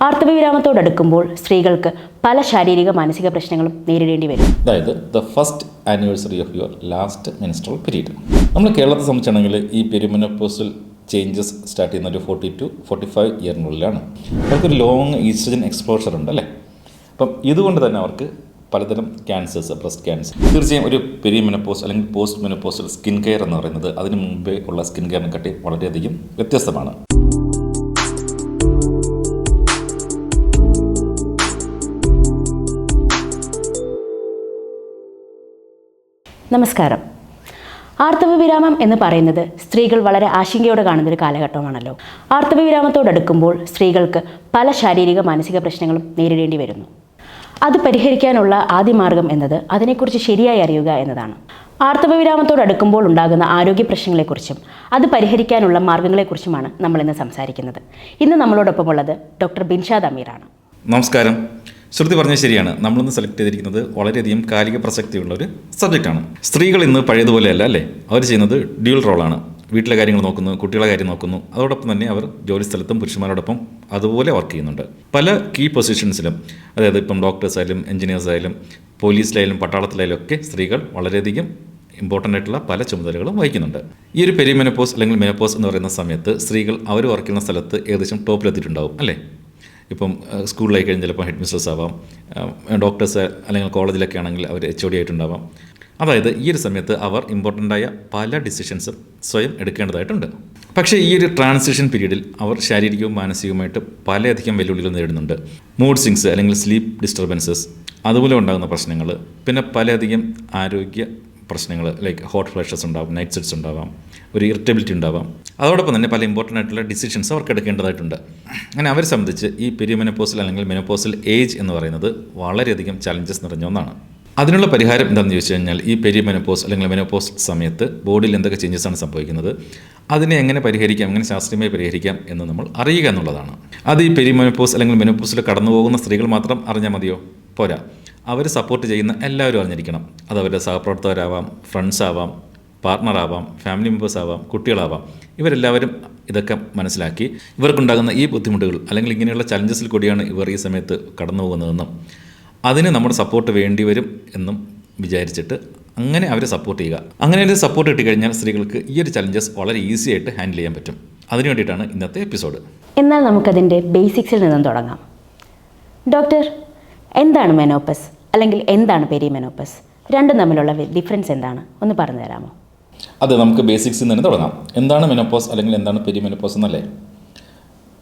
ആർത്തവവിരാമത്തോടടുക്കുമ്പോൾ സ്ത്രീകൾക്ക് പല ശാരീരിക മാനസിക പ്രശ്നങ്ങളും നേരിടേണ്ടി വരും. അതായത് the first anniversary of your last menstrual period നമ്മൾ കേരളത്തെ സംബന്ധിച്ചാണെങ്കിൽ ഈ പെരുമനപ്പോസൽ ചേഞ്ചസ് സ്റ്റാർട്ട് ചെയ്യുന്ന ഒരു ഫോർട്ടി ടു ഫോർട്ടി ഫൈവ് ഇയറിനുള്ളിലാണ് അവർക്കൊരു ലോങ് ഈസ്ട്രജൻ എക്സ്പോഷർ ഉണ്ട് അല്ലേ? അപ്പം ഇതുകൊണ്ട് തന്നെ അവർക്ക് പലതരം ക്യാൻസേഴ്സ് ബ്രസ്റ്റ് ക്യാൻസർ തീർച്ചയായും ഒരു പെരിമെനപ്പോസ് അല്ലെങ്കിൽ പോസ്റ്റ് മെനപ്പോസൽ സ്കിൻ കെയർ എന്ന് പറയുന്നത് അതിന് മുമ്പേ ഉള്ള സ്കിൻ കെയറിനെ കട്ടി വളരെയധികം വ്യത്യസ്തമാണ്. നമസ്കാരം. ആർത്തവ വിരാമം എന്ന് പറയുന്നത് സ്ത്രീകൾ വളരെ ആശങ്കയോടെ കാണുന്നൊരു കാലഘട്ടമാണല്ലോ. ആർത്തവ വിരാമത്തോടടുക്കുമ്പോൾ സ്ത്രീകൾക്ക് പല ശാരീരിക മാനസിക പ്രശ്നങ്ങളും നേരിടേണ്ടി വരുന്നു. അത് പരിഹരിക്കാനുള്ള ആദ്യ മാർഗം എന്നത് അതിനെക്കുറിച്ച് ശരിയായി അറിയുക എന്നതാണ്. ആർത്തവ വിരാമത്തോടടുക്കുമ്പോൾ ഉണ്ടാകുന്ന ആരോഗ്യ പ്രശ്നങ്ങളെക്കുറിച്ചും അത് പരിഹരിക്കാനുള്ള മാർഗങ്ങളെക്കുറിച്ചുമാണ് നമ്മൾ ഇന്ന് സംസാരിക്കുന്നത്. ഇന്ന് നമ്മളോടൊപ്പമുള്ളത് ഡോക്ടർ ബിൻഷാദ് അമീറാണ്. നമസ്കാരം. ശ്രുതി പറഞ്ഞത് ശരിയാണ്. നമ്മളിന്ന് സെലക്ട് ചെയ്തിരിക്കുന്നത് വളരെയധികം കാലിക പ്രസക്തിയുള്ള ഒരു സബ്ജക്റ്റാണ് സ്ത്രീകൾ ഇന്ന് പഴയതുപോലെയല്ല അല്ലേ? അവർ ചെയ്യുന്നത് ഡ്യൂൾ റോളാണ് വീട്ടിലെ കാര്യങ്ങൾ നോക്കുന്നു കുട്ടികളെ കാര്യം നോക്കുന്നു. അതോടൊപ്പം തന്നെ അവർ ജോലി സ്ഥലത്തും പുരുഷന്മാരോടൊപ്പം അതുപോലെ വർക്ക് ചെയ്യുന്നുണ്ട്. പല കീ പൊസിഷൻസിലും അതായത് ഇപ്പം ഡോക്ടേഴ്സ് ആയാലും എഞ്ചിനീയേഴ്സ് ആയാലും പോലീസിലായാലും പട്ടാളത്തിലായാലും ഒക്കെ സ്ത്രീകൾ വളരെയധികം ഇമ്പോർട്ടന്റ് ആയിട്ടുള്ള പല ചുമതലകളും വഹിക്കുന്നുണ്ട്. ഈ ഒരു പെരിമെനപ്പോസ് അല്ലെങ്കിൽ മെനപ്പോസ് എന്ന് പറയുന്ന സമയത്ത് സ്ത്രീകൾ അവർ വർക്ക് ചെയ്യുന്ന സ്ഥലത്ത് ഏകദേശം ടോപ്പിലെത്തിയിട്ടുണ്ടാവും അല്ലേ? ഇപ്പം സ്കൂളിലായി കഴിഞ്ഞാൽ ചിലപ്പോൾ ഹെഡ് മിസ്ട്രസ് ആവാം. ഡോക്ടേഴ്സ് അല്ലെങ്കിൽ കോളേജിലൊക്കെ ആണെങ്കിൽ അവർ എച്ച് ഒ ഡി ആയിട്ടുണ്ടാവാം. അതായത് ഈ ഒരു സമയത്ത് അവർ ഇമ്പോർട്ടന്റ് ആയ പല ഡിസിഷൻസും സ്വയം എടുക്കേണ്ടതായിട്ടുണ്ട്. പക്ഷേ ഈ ഒരു ട്രാൻസിഷൻ പീരീഡിൽ അവർ ശാരീരികവും മാനസികവുമായിട്ട് പലയധികം വെല്ലുവിളികൾ നേരിടുന്നുണ്ട്. മൂഡ് സിങ്സ് അല്ലെങ്കിൽ സ്ലീപ്പ് ഡിസ്റ്റർബൻസസ് അതുപോലെ ഉണ്ടാകുന്ന പ്രശ്നങ്ങൾ പിന്നെ പലയധികം ആരോഗ്യ പ്രശ്നങ്ങൾ ലൈക്ക് ഹോട്ട് ഫ്ലാഷസ് ഉണ്ടാവും നൈറ്റ് സെറ്റ്സ് ഉണ്ടാവാം ഒരു ഇറിറ്റബിലിറ്റി ഉണ്ടാവാം. അതോടൊപ്പം തന്നെ പല ഇമ്പോർട്ടന്റ് ആയിട്ടുള്ള ഡിസിഷൻസ് അവർക്ക് എടുക്കേണ്ടതായിട്ടുണ്ട്. അങ്ങനെ അവരെ സംബന്ധിച്ച് ഈ പെരിമെനപ്പോസൽ അല്ലെങ്കിൽ മെനപ്പോസിൽ ഏജ് എന്ന് പറയുന്നത് വളരെയധികം ചലഞ്ചസ് നിറഞ്ഞ ഒന്നാണ്. അതിനുള്ള പരിഹാരം എന്താണെന്ന് ചോദിച്ചു കഴിഞ്ഞാൽ ഈ പെരിമെനപ്പോസ് അല്ലെങ്കിൽ മെനപ്പോസ് സമയത്ത് ബോഡിയിൽ എന്തൊക്കെ ചേഞ്ചസ് ആണ് സംഭവിക്കുന്നത് അതിനെ എങ്ങനെ പരിഹരിക്കാം എങ്ങനെ ശാസ്ത്രീയമായി പരിഹരിക്കാം എന്ന് നമ്മൾ അറിയുക എന്നുള്ളതാണ്. അത് ഈ പെരിമെനപ്പോസ് അല്ലെങ്കിൽ മെനപ്പോസിൽ കടന്നു പോകുന്ന സ്ത്രീകൾ മാത്രം അറിഞ്ഞാൽ മതിയോ? പോരാ. അവർ സപ്പോർട്ട് ചെയ്യുന്ന എല്ലാവരും അറിഞ്ഞിരിക്കണം. അത് അവരുടെ സഹപ്രവർത്തകരാവാം ഫ്രണ്ട്സ് ആവാം പാർട്ണർ ആവാം ഫാമിലി മെമ്പേഴ്സ് ആവാം കുട്ടികളാവാം. ഇവരെല്ലാവരും ഇതൊക്കെ മനസ്സിലാക്കി ഇവർക്കുണ്ടാകുന്ന ഈ ബുദ്ധിമുട്ടുകൾ അല്ലെങ്കിൽ ഇങ്ങനെയുള്ള ചലഞ്ചസിൽ കൂടിയാണ് ഇവർ ഈ സമയത്ത് കടന്നു പോകുന്നതെന്നും അതിന് നമ്മുടെ സപ്പോർട്ട് വേണ്ടി വരും എന്നും വിചാരിച്ചിട്ട് അങ്ങനെ അവരെ സപ്പോർട്ട് ചെയ്യുക. അങ്ങനെ ഒരു സപ്പോർട്ട് കിട്ടിക്കഴിഞ്ഞാൽ സ്ത്രീകൾക്ക് ഈ ഒരു ചലഞ്ചസ് വളരെ ഈസി ആയിട്ട് ഹാൻഡിൽ ചെയ്യാൻ പറ്റും. അതിനു വേണ്ടിയിട്ടാണ് ഇന്നത്തെ എപ്പിസോഡ് എന്നാൽ നമുക്കതിന്റെ ബേസിക്സിൽ നിന്നും തുടങ്ങാം. ഡോക്ടർ എന്താണ് മെനോപ്പസ് അല്ലെങ്കിൽ എന്താണ് പെരിമെനോപ്പസ് രണ്ടും തമ്മിലുള്ള ഡിഫറൻസ് എന്താണ്? ഒന്ന് പറഞ്ഞു തരാമോ? അതെ നമുക്ക് ബേസിക്സിൽ നിന്ന് തന്നെ തുടങ്ങാം. എന്താണ് മെനോപ്പോസ് അല്ലെങ്കിൽ എന്താണ് പെരിമെനോപ്പോസ് എന്നല്ലേ?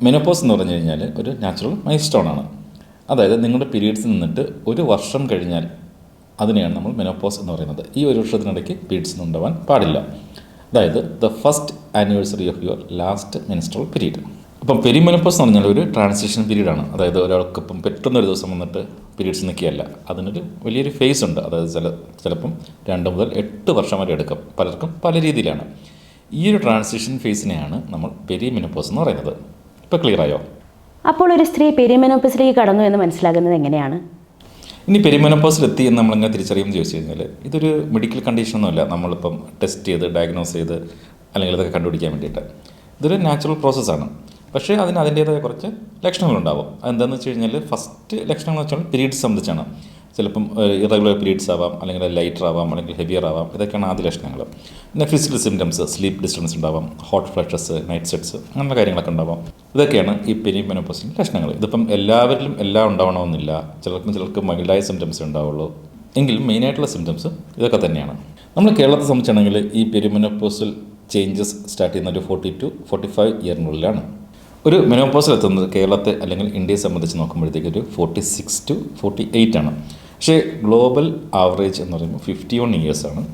മെനോപ്പോസ് എന്ന് പറഞ്ഞു കഴിഞ്ഞാൽ ഒരു നാച്ചുറൽ മൈൽസ്റ്റോൺ ആണ്. അതായത് നിങ്ങളുടെ പീരീഡ്സ് നിന്നിട്ട് ഒരു വർഷം കഴിഞ്ഞാൽ അതിനെയാണ് നമ്മൾ മെനോപ്പോസ് എന്ന് പറയുന്നത്. ഈ ഒരു വർഷത്തിനിടയ്ക്ക് പീരീഡ്സ് ഉണ്ടാവാൻ പാടില്ല. അതായത് the first anniversary of your last menstrual period അപ്പം പെരിമെനോപ്പോസ് എന്ന് പറഞ്ഞാൽ ഒരു ട്രാൻസിഷൻ പീരീഡാണ് അതായത് ഒരാൾക്ക് ഇപ്പം പെട്ടെന്ന് ഒരു ദിവസം വന്നിട്ട് പീരീഡ്സ് നിൽക്കുകയല്ല. അതിനൊരു വലിയൊരു ഫേസ് ഉണ്ട്. അതായത് ചില ചിലപ്പം രണ്ട് മുതൽ എട്ട് വർഷം വരെ എടുക്കും. പലർക്കും പല രീതിയിലാണ്. ഈ ഒരു ട്രാൻസിഷൻ ഫേസിനെയാണ് നമ്മൾ പെരിമെനപ്പോസ് എന്ന് പറയുന്നത്. ഇപ്പോൾ ക്ലിയർ ആയോ? അപ്പോൾ ഒരു സ്ത്രീ പെരിമെനോപ്പസിലേക്ക് കടന്നു എന്ന് മനസ്സിലാകുന്നത് എങ്ങനെയാണ്? ഇനി പെരിമെനോപ്പോസിൽ എത്തി എന്ന് നമ്മളിങ്ങനെ തിരിച്ചറിയുമെന്ന് ചോദിച്ചു കഴിഞ്ഞാൽ ഇതൊരു മെഡിക്കൽ കണ്ടീഷനൊന്നുമല്ല നമ്മളിപ്പം ടെസ്റ്റ് ചെയ്ത് ഡയഗ്നോസ് ചെയ്ത് അല്ലെങ്കിൽ ഇതൊക്കെ കണ്ടുപിടിക്കാൻ വേണ്ടിയിട്ട്. ഇതൊരു നാച്ചുറൽ പ്രോസസ്സാണ് പക്ഷേ അതിന് അതിന്റേതായ കുറച്ച് ലക്ഷണങ്ങളുണ്ടാവും. അതെന്താണെന്ന് വെച്ച് കഴിഞ്ഞാൽ ഫസ്റ്റ് ലക്ഷണങ്ങൾ എന്ന് വെച്ചാൽ പീരീഡ്സ് സംബന്ധിച്ചാണ്. ചിലപ്പം ഇറഗുലർ പീരീഡ്സ് ആവാം അല്ലെങ്കിൽ ലൈറ്റർ ആവാം അല്ലെങ്കിൽ ഹെവിയർ ആവാം. ഇതൊക്കെയാണ് ആദ്യ ലക്ഷണങ്ങൾ. പിന്നെ ഫിസിക്കൽ സിംറ്റംസ് സ്ലീപ്പ് ഡിസ്റ്റർബൻസ് ഉണ്ടാവാം ഹോട്ട് ഫ്ലാഷസ് നൈറ്റ് സെറ്റ്സ് അങ്ങനെയുള്ള കാര്യങ്ങളൊക്കെ ഉണ്ടാവാം. ഇതൊക്കെയാണ് ഈ പെരിമെനോപ്പോസിന്റെ ലക്ഷണങ്ങൾ. ഇതിപ്പം എല്ലാവരിലും എല്ലാം ഉണ്ടാവണമെന്നില്ല. ചിലർക്കും ചിലർക്ക് മൈൽഡായ സിംറ്റംസ് ഉണ്ടാവുള്ളൂ. എങ്കിലും മെയിനായിട്ടുള്ള സിംറ്റംസ് ഇതൊക്കെ തന്നെയാണ്. നമ്മൾ കേരളത്തെ സംബന്ധിച്ചാണെങ്കിൽ ഈ പെരിമെനോപ്പോസൽ ചേഞ്ചസ് സ്റ്റാർട്ട് ചെയ്യുന്ന ഒരു ഫോർട്ടി ടു ഫോർട്ടി ഫൈവ് ഇയറിനുള്ളിലാണ് ഒരു മെനോപ്പോസിൽ എത്തുന്നത് കേരളത്തെ അല്ലെങ്കിൽ ഇന്ത്യയെ സംബന്ധിച്ച് നോക്കുമ്പോഴത്തേക്ക് ഒരു forty six to forty eight ആണ്. പക്ഷേ ഗ്ലോബൽ ആവറേജ് എന്ന് പറയുമ്പോൾ ഫിഫ്റ്റി വൺ ആണ്.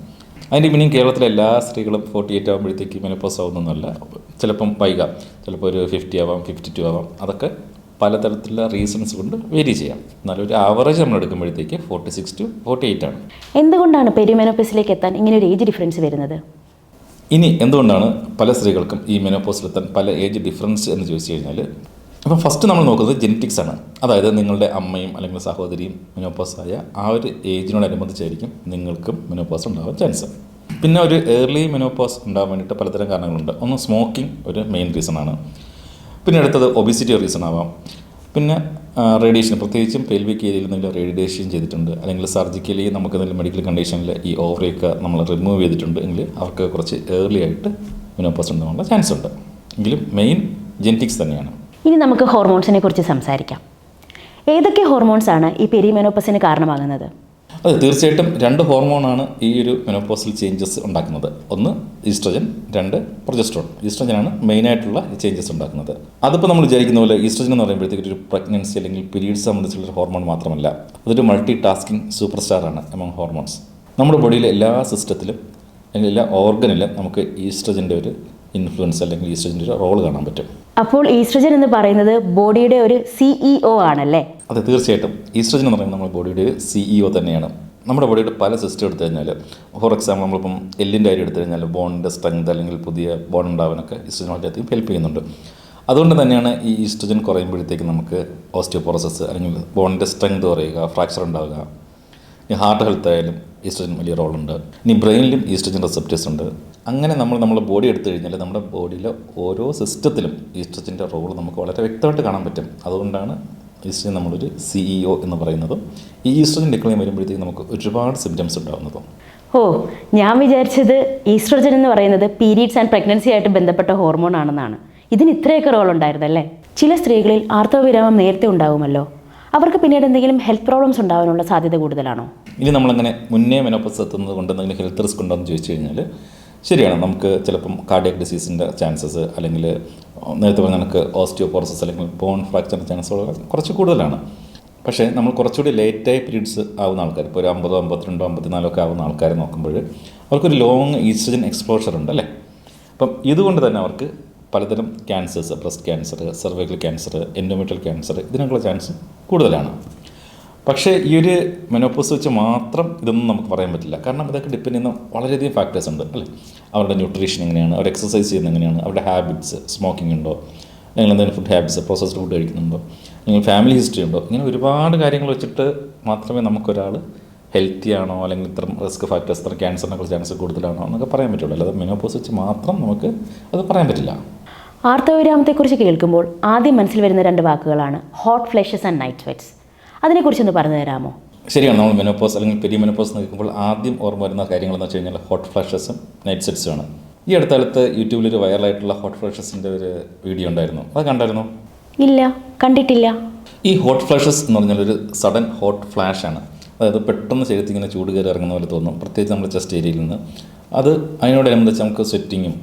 അതിന്റെ മീനിങ് കേരളത്തിലെ എല്ലാ സ്ത്രീകളും ഫോർട്ടി എയ്റ്റ് ആകുമ്പോഴത്തേക്ക് മെനോപ്പോസ് ആവുന്നൊന്നുമല്ല ചിലപ്പം വൈകാം ചിലപ്പോൾ ഒരു ഫിഫ്റ്റി ആവാം ഫിഫ്റ്റി ടു ആവാം. അതൊക്കെ പലതരത്തിലുള്ള റീസൺസ് കൊണ്ട് വേരി ചെയ്യാം. എന്നാൽ ഒരു ആവറേജ് നമ്മൾ എടുക്കുമ്പോഴത്തേക്ക് forty six to forty eight ആണ്. എന്തുകൊണ്ടാണ് പെരിമെനോപ്പസിലേക്ക് എത്താൻ ഇങ്ങനെ ഒരു ഏജ് ഡിഫറൻസ് വരുന്നത്? ഇനി എന്തുകൊണ്ടാണ് പല സ്ത്രീകൾക്കും ഈ മെനോപ്പോസിലെത്താൻ പല ഏജ് ഡിഫറൻസ് എന്ന് ചോദിച്ചു കഴിഞ്ഞാൽ അപ്പം ഫസ്റ്റ് നമ്മൾ നോക്കുന്നത് ജെനറ്റിക്സ് ആണ്. അതായത് നിങ്ങളുടെ അമ്മയും അല്ലെങ്കിൽ സഹോദരിയും മെനോപ്പോസ് ആയ ആ ഒരു ഏജിനോടനുബന്ധിച്ചായിരിക്കും നിങ്ങൾക്കും മെനോപോസ് ഉണ്ടാവാൻ ചാൻസ് പിന്നെ ഒരു ഏർലി മെനോപോസ് ഉണ്ടാകാൻ വേണ്ടിയിട്ട് പലതരം കാരണങ്ങളുണ്ട്. ഒന്ന് സ്മോക്കിംഗ് ഒരു മെയിൻ റീസൺ ആണ്. പിന്നെ അടുത്തത് ഒബിസിറ്റി റീസൺ ആവാം. പിന്നെ റേഡിയേഷൻ പ്രത്യേകിച്ചും പെൽവിക് ഏരിയയിൽ എന്തെങ്കിലും റേഡിയേഷൻ ചെയ്തിട്ടുണ്ട്. അല്ലെങ്കിൽ സർജിക്കലി നമുക്ക് എന്തെങ്കിലും മെഡിക്കൽ കണ്ടീഷനിൽ ഈ ഓവറിയൊക്കെ നമ്മൾ റിമൂവ് ചെയ്തിട്ടുണ്ട് എങ്കിൽ അവർക്ക് കുറച്ച് ഏർലി ആയിട്ട് മെനോപോസ് ഉണ്ടാകാനുള്ള ചാൻസ് ഉണ്ട്. എങ്കിലും മെയിൻ ജെനറ്റിക്സ് തന്നെയാണ്. ഇനി നമുക്ക് ഹോർമോൺസിനെ കുറിച്ച് സംസാരിക്കാം. ഏതൊക്കെ ഹോർമോൺസ് ആണ് ഈ പെരിമെനോപ്പസിന് കാരണമാകുന്നത്? അതെ തീർച്ചയായിട്ടും രണ്ട് ഹോർമോണാണ് ഈ ഒരു മെനോപോസൽ ചേഞ്ചസ് ഉണ്ടാക്കുന്നത്. ഒന്ന് ഈസ്ട്രജൻ രണ്ട് പ്രൊജസ്ട്രോൺ ഈസ്ട്രജനാണ് മെയിനായിട്ടുള്ള ചേഞ്ചസ് ഉണ്ടാക്കുന്നത്. അതിപ്പോൾ നമ്മൾ വിചാരിക്കുന്ന പോലെ ഈസ്ട്രജൻ എന്ന് പറയുമ്പോഴത്തേക്ക് ഒരു പ്രഗ്നൻസി അല്ലെങ്കിൽ പീരീഡ്സ് സംബന്ധിച്ചുള്ള ഒരു ഹോർമോൺ മാത്രമല്ല. അതൊരു മൾട്ടി ടാസ്കിങ് സൂപ്പർ സ്റ്റാറാണ് എമംഗ് ഹോർമോൺസ് നമ്മുടെ ബോഡിയിലെ എല്ലാ സിസ്റ്റത്തിലും അല്ലെങ്കിൽ എല്ലാ ഓർഗനിലും നമുക്ക് ഈസ്ട്രജന്റെ ഒരു ഇൻഫ്ലുവൻസ് അല്ലെങ്കിൽ ഈസ്ട്രജന്റെ ഒരു റോൾ കാണാൻ പറ്റും. അപ്പോൾ ഈസ്ട്രജൻ എന്ന് പറയുന്നത് ബോഡിയുടെ ഒരു സിഇഒ ആണല്ലേ? അതെ തീർച്ചയായിട്ടും. ഈസ്ട്രജൻ എന്ന് പറയുന്നത് നമ്മുടെ ബോഡിയുടെ സിഇഒ തന്നെയാണ്. നമ്മുടെ ബോഡിയുടെ പല സിസ്റ്റം എടുത്തു കഴിഞ്ഞാൽ ഫോർ എക്സാമ്പിൾ നമ്മളിപ്പം എല്ലിന്റെ കാര്യം എടുത്തു കഴിഞ്ഞാൽ ബോണിന്റെ സ്ട്രെങ്ത് അല്ലെങ്കിൽ പുതിയ ബോൺ ഉണ്ടാവാനൊക്കെ ഈസ്ട്രജൻ വളരെയധികം ഹെൽപ്പ് ചെയ്യുന്നുണ്ട്. അതുകൊണ്ട് തന്നെയാണ് ഈ ഈസ്ട്രജൻ കുറയുമ്പോഴത്തേക്ക് നമുക്ക് ഓസ്റ്റിയോപോറസസ് അല്ലെങ്കിൽ ബോണിന്റെ സ്ട്രെങ്ത് കുറയുക ഫ്രാക്ചർ ഉണ്ടാവുക ഹാർട്ട് ഹെൽത്ത് ആയാലും ഈസ്ട്രജൻ വലിയ റോളുണ്ട്. ഇനി ബ്രെയിനിലും ഈസ്ട്രജൻ റിസപ്റ്റേഴ്സ് ഉണ്ട്. അങ്ങനെ നമ്മൾ നമ്മുടെ ബോഡി എടുത്തു കഴിഞ്ഞാൽ നമ്മുടെ ബോഡിയിലെ ഓരോ സിസ്റ്റത്തിലും ഈസ്ട്രജന്റെ റോൾ നമുക്ക് വളരെ വ്യക്തമായിട്ട് കാണാൻ പറ്റും. അതുകൊണ്ടാണ് ഈസ്ട്രജൻ നമ്മളൊരു സിഇഒ എന്ന് പറയുന്നത് ഈ ഈസ്ട്രജൻ ഡിക്ലൈൻ വരുമ്പോഴത്തേക്ക് നമുക്ക് ഒരുപാട് സിംറ്റംസ് ഉണ്ടാകുന്നതും ഓ ഞാൻ വിചാരിച്ചത് ഈസ്ട്രജൻ എന്ന് പറയുന്നത് പീരീഡ്സ് ആൻഡ് പ്രഗ്നൻസി ആയിട്ട് ബന്ധപ്പെട്ട ഹോർമോൺ ആണെന്നാണ്. ഇതിന് ഇത്രയൊക്കെ റോൾ ഉണ്ടായിരുന്നല്ലേ? ചില സ്ത്രീകളിൽ ആർത്തവവിരാമം നേരത്തെ ഉണ്ടാവുമല്ലോ. അവർക്ക് പിന്നീട് എന്തെങ്കിലും ഹെൽത്ത് പ്രോബ്ലംസ് ഉണ്ടാവാനുള്ള സാധ്യത കൂടുതലാണോ? ഇനി നമ്മളങ്ങനെ മുന്നേ മെനോപ്പസ് എത്തുന്നത് കൊണ്ട് എന്തെങ്കിലും ഹെൽത്ത് റിസ്ക് ഉണ്ടോ എന്ന് ചോദിച്ചു കഴിഞ്ഞാൽ ശരിയാണ്. നമുക്ക് ചിലപ്പം കാർഡിയക് ഡിസീസിന്റെ ചാൻസസ് അല്ലെങ്കിൽ നേരത്തെ പറഞ്ഞ നമുക്ക് ഓസ്റ്റിയോപോറസസ് അല്ലെങ്കിൽ ബോൺ ഫ്രാക്ചറിന്റെ ചാൻസുകൾ കുറച്ച് കൂടുതലാണ്. പക്ഷേ നമ്മൾ കുറച്ചുകൂടി ലേറ്റായി പീരീഡ്സ് ആവുന്ന ആൾക്കാർ ഇപ്പോൾ ഒരു അമ്പതോ അമ്പത്തിരണ്ടോ അമ്പത്തിനാലോ ഒക്കെ ആവുന്ന ആൾക്കാരെ നോക്കുമ്പോൾ അവർക്കൊരു ലോങ് ഈസ്ട്രജൻ എക്സ്പോഷർ ഉണ്ട് അല്ലേ? അപ്പം ഇതുകൊണ്ട് തന്നെ അവർക്ക് പലതരം cancers breast cancer cervical cancer endometrial cancer ഇതിനൊക്കെയുള്ള chance കൂടുതലാണ്. പക്ഷേ ഈ ഒരു മെനോപ്പോസ് വെച്ച് മാത്രം ഇതൊന്നും നമുക്ക് പറയാൻ പറ്റില്ല. കാരണം ഇതൊക്കെ ഡിപ്പെൻഡ് ചെയ്യുന്ന വളരെയധികം ഫാക്ടേഴ്സ് ഉണ്ട് അല്ലേ? അവരുടെ ന്യൂട്രീഷൻ എങ്ങനെയാണ്? അവർ എക്സസൈസ് ചെയ്യുന്നത് എങ്ങനെയാണ്? അവരുടെ ഹാബിറ്റ്സ് സ്മോക്കിംഗ് ഉണ്ടോ? നിങ്ങൾ എന്തെങ്കിലും ഫുഡ് ഹാബിറ്റ്സ് പ്രോസസ്ഡ് ഫുഡ് കഴിക്കുന്നുണ്ടോ? നിങ്ങൾ ഫാമിലി ഹിസ്റ്ററി ഉണ്ടോ? ഇങ്ങനെ ഒരുപാട് കാര്യങ്ങൾ വെച്ചിട്ട് മാത്രമേ നമുക്കൊരാൾ ഹെൽത്തി ആണോ? അല്ലെങ്കിൽ ഇത്ര റിസ്ക് ഫാക്ടേഴ്സ് ഇത്ര ക്യാൻസറിനൊക്കെ ചാൻസ് കൂടുതലാണോ? എന്നൊക്കെ പറയാൻ പറ്റുള്ളൂ. അല്ലാതെ മെനോപ്പോസ് വെച്ച് മാത്രം നമുക്ക് അത് പറയാൻ പറ്റില്ല. ആർത്തവവിരാമത്തെക്കുറിച്ച് കേൾക്കുമ്പോൾ ആദ്യം മനസ്സിൽ വരുന്ന രണ്ട് വാക്കുകളാണ് hot flushes and night sweats അതിനെക്കുറിച്ചൊന്ന് പറഞ്ഞു തരാമോ? ശരിയാണ് നമ്മൾ മെനോപ്പോസ് അല്ലെങ്കിൽ പെരി മെനോപ്പോസ് നിൽക്കുമ്പോൾ ആദ്യം ഓർമ്മ വരുന്ന കാര്യങ്ങളെന്ന് വെച്ച് കഴിഞ്ഞാൽ ഹോട്ട് ഫ്ലാഷസും നൈറ്റ് സെറ്റ്സും ആണ്. ഈ അടുത്ത കാലത്ത് യൂട്യൂബിൽ ഒരു വൈറലായിട്ടുള്ള ഹോട്ട് ഫ്ലാഷസിന്റെ ഒരു വീഡിയോ ഉണ്ടായിരുന്നു. അത് കണ്ടായിരുന്നു? ഇല്ല കണ്ടിട്ടില്ല. ഈ ഹോട്ട് ഫ്ലാഷസ് എന്ന് പറഞ്ഞാൽ ഒരു സഡൻ ഹോട്ട് ഫ്ലാഷ് ആണ്. അതായത് പെട്ടെന്ന് ശരീരത്തിൽ ഇങ്ങനെ ചൂട് കയറി ഇറങ്ങുന്ന പോലെ തോന്നും. പ്രത്യേകിച്ച് നമ്മുടെ ചെസ്റ്റ് ഏരിയയിൽ നിന്ന്. അത് അതിനോട് അതിനോടനുബന്ധിച്ച് നമുക്ക് സ്വെറ്റിങ്ങും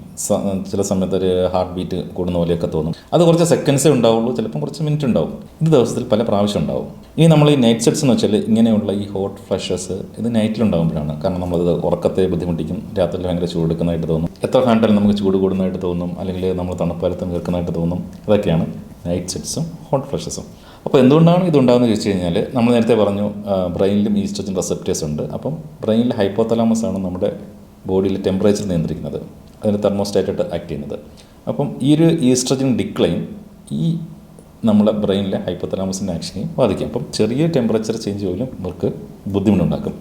ചില സമയത്ത് ഒരു ഹാർട്ട് ബീറ്റ് കൂടുന്ന പോലെയൊക്കെ തോന്നും. അത് കുറച്ച് സെക്കൻഡ്സേ ഉണ്ടാവുള്ളൂ ചിലപ്പം കുറച്ച് മിനിറ്റ് ഉണ്ടാവും. ഇത് ദിവസത്തിൽ പല പ്രാവശ്യം ഉണ്ടാവും. ഇനി നമ്മൾ ഈ നൈറ്റ് സെറ്റ്സ് എന്ന് വെച്ചാൽ ഇങ്ങനെയുള്ള ഈ ഹോട്ട് ഫ്ലഷസ് ഇത് നൈറ്റിലുണ്ടാകുമ്പോഴാണ് കാരണം നമ്മളത് ഉറക്കത്തെ ബുദ്ധിമുട്ടിക്കും രാത്രിയിൽ ഭയങ്കര ചൂട് എടുക്കുന്നതായിട്ട് തോന്നും. എത്ര ഫാന്റാലും നമുക്ക് ചൂട് കൂടുന്നതായിട്ട് തോന്നും അല്ലെങ്കിൽ നമ്മൾ തണുപ്പാലത്തും കേൾക്കുന്നതായിട്ട് തോന്നും. അതൊക്കെയാണ് നൈറ്റ് സെറ്റ്സും ഹോട്ട് ഫ്ലഷസും അപ്പോൾ എന്തുകൊണ്ടാണ് ഇതുണ്ടാകുന്നത് ചോദിച്ചു കഴിഞ്ഞാൽ നമ്മൾ നേരത്തെ പറഞ്ഞു ബ്രെയിനിലും ഈസ്ട്രജൻ റെസെപ്റ്റേഴ്സ് ഉണ്ട്. അപ്പം ബ്രെയിനിൽ ഹൈപ്പോതലാമസ് ആണ് നമ്മുടെ ബോഡിയിലെ ടെമ്പറേച്ചർ നിയന്ത്രിക്കുന്നത്. അതിന് തെർമോസ്റ്റാറ്റായിട്ട് ആക്ട് ചെയ്യുന്നത്. അപ്പം ഈ ഒരു ഈസ്ട്രജൻ ഡിക്ലൈൻ ഈ നമ്മുടെ ബ്രെയിനിലെ ഹൈപ്പോതലാമസിന്റെ ആക്ഷനെയും ബാധിക്കും. അപ്പം ചെറിയ ടെമ്പറേച്ചർ ചേഞ്ച് പോലും ഇവർക്ക് ബുദ്ധിമുട്ടുണ്ടാക്കും.